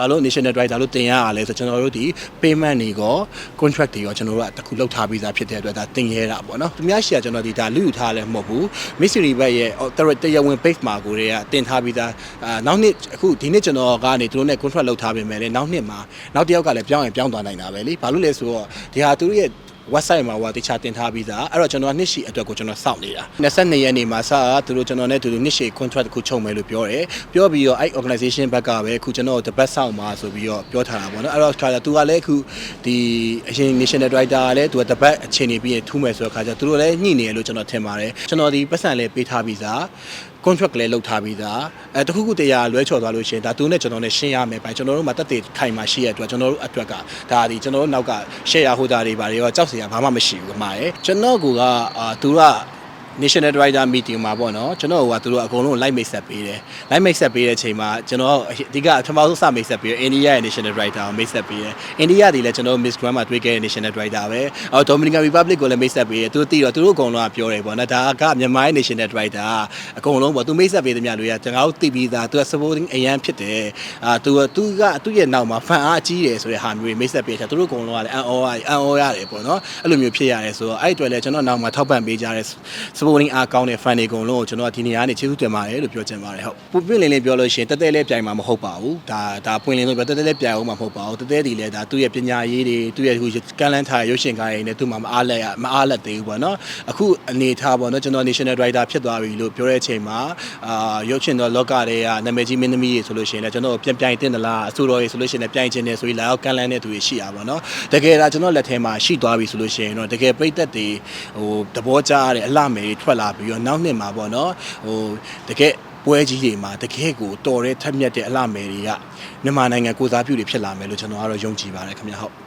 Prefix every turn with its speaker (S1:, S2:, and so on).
S1: ဘာလို့ national director လို့တင်ရရလဲဆိုကျွန်တော်တို့ဒီ payment တွေကော contract တွေရောကျွန်တော်တို့ကတစ်ခုလောက်ထားပြီးသားဖြစ်တဲ့အတွက်ဒါတင်ရတာပေါ့နော်သူများရှိရကျွန်တော်ဒီဒါလူယူထားလည်းမဟုတ်ဘူး mystery bag ရဲ့တရားဝင် base မှာကိုတွေကတင်ထားပြီးသားအာနောက်နှစ်အခုဒီနှစ်ကျွန်တော်ကနေသူတို့နဲ့ contract လောက်ထားပြင်မဲ့လည်းနောက်နှစ်မှာနောက်တစ်ယောက်ကလည်းပြောင်းရင်ပြောင်းသွားနိုင်တာပဲလေဘာလို့လဲဆိုတော့ဒီဟာသူတို့ရဲ့ website မှာဟိုတခြားတင်ထားပြီးသားအဲ့တော့ကျွန်တော်နှစ်ရှည်အတွက်ကိုကျွန်တော်စောင့်နေတာ22ရက်နေ့မှာစသူတို့ကျွန်တော်နဲ့သူတို့နှစ်ရှည် contract တစ်ခုချုပ်မယ်လို့ပြောတယ်ပြောပြီးတော့အဲ့ organization ဘက်ကပဲအခုကျွန်တော်တပတ်ဆောင်မှာဆိုပြီးတော့ပြောထားတာပေါ့နော်အဲ့တော့ခါကျသူကလည်းအခုဒီအရင် national director ကလည်းသူကတပတ်အချိန်နေပြီးရင်ထူးမယ်ဆိုတော့ခါကျသူတို့လည်းညှိနေရလို့ကျွန်တော်ထင်ပါတယ်ကျွန်တော်ဒီပတ်စံလည်းပေးထားပြီးသား contract လည်းလုပ်ထားပြီးသားအဲတခုခုတရားလွဲချော်သွားလို့ရှိရင်ဒါသူနဲ့ကျွန်တော်နဲ့ရှင်းရမယ်ပဲကျွန်တော်တို့မှာတက်တည်ခိုင်မှာရှိရတဲ့အတွက်ကျွန်တော်တို့အတွက်ကဒါဒီကျွန်တော်တို့နောက်က share holder တွေပါတယ်ရောကြောက်စရာဘာမှမရှိဘူးအမှားရယ်ကျွန်တော်ကအာသူက national director meeting မှာပေါ့နော်ကျွန်တော်ကသူတို့အကုန်လုံး live mix set ပေးတယ် live mix set ပေးတဲ့အချိန်မှာကျွန်တော်အဓိကပထမဆုံးစ mix set ပေးတယ် India ရဲ့ national director ကို mix set ပေးတယ် India ဒီလည်းကျွန်တော် Miss Grand မှာတွေ့ခဲ့တဲ့ national director ပဲအော် Dominican Republic ကိုလည်း mix set ပေးတယ်သူတို့တည်တော့သူတို့အကုန်လုံးကပြောတယ်ပေါ့နော်ဒါကမြန်မာရဲ့ national director အကုန်လုံးပေါ့သူ mix set ပေးတဲ့များလို့ရကျွန်တော်တို့တည်ပြီးသားသူက supporting အရန်ဖြစ်တယ်အာသူကသူကသူ့ရဲ့နောက်မှာ fan အားကြီးတယ်ဆိုတဲ့ဟာမျိုးတွေ mix set ပေးချာသူတို့အကုန်လုံးကလည်းအန်အောရတယ်အန်အောရတယ်ပေါ့နော်အဲ့လိုမျိုးဖြစ်ရတယ်ဆိုတော့အဲ့အတွက်လည်းကျွန်တော်နောက်မှာထောက်ပံ့ပေးကြတဲ့ supporting အားကောင်းတဲ့ fan တွေအကုန်လုံးကိုကျွန်တော်ကဒီနေရာကနေကျေးဇူးတင်ပါတယ်လို့ပြောချင်ပါတယ်ဟုတ်ပူပြင်းလင်းလင်းပြောလို့ရှိရင်တက်တဲလေးပြိုင်မှာမဟုတ်ပါဘူးဒါဒါပွင့်လင်းလို့ပြောတက်တဲလေးပြိုင်အောင်မှာမဟုတ်ပါဘူးတက်တဲဒီလည်းဒါသူ့ရဲ့ပညာရေးတွေသူ့ရဲ့ဟိုကန့်လန့်ထားရုပ်ရှင်ကားတွေနဲ့သူ့မှာမအားလက်ရမအားလက်သေးဘူးပေါ့နော်အခုအနေထားပေါ့နော်ကျွန်တော် national writer ဖြစ်သွားပြီလို့ပြောတဲ့အချိန်မှာအာရုပ်ရှင်တော့လောကတွေကနာမည်ကြီးမင်းသမီးတွေဆိုလို့ရှိရင်လည်းကျွန်တော်ပြန်ပြိုင်တင်သလားအဆိုတော်တွေဆိုလို့ရှိရင်လည်းပြိုင်ချင်တယ်ဆိုပြီးလာရောက်ကန့်လန့်တဲ့သူတွေရှိတာပေါ့နော်တကယ်ဒါကျွန်တော်လက်ထဲမှာရှိသွားပြီဆိုလို့ရှိရင်တော့တကယ်ပြိသက်တွေဟိုသဘောကျရတဲ့အလှမယ်တွေထွက်လာပြီးတော့နောက်နှစ်မှာပေါ့နော်ဟိုတကယ်ပွဲကြီးတွေမှာတကယ်ကိုတော်တဲ့ထက်မြက်တဲ့အလှမယ်တွေကမြန်မာနိုင်ငံကိုစားပြုတွေဖြစ်လာမယ်လို့ကျွန်တော်ကတော့ယုံကြည်ပါတယ်ခင်ဗျာဟုတ်